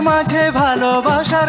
মাঝে ভালোবাসার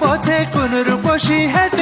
পথে কোন রূপসী হেঁটে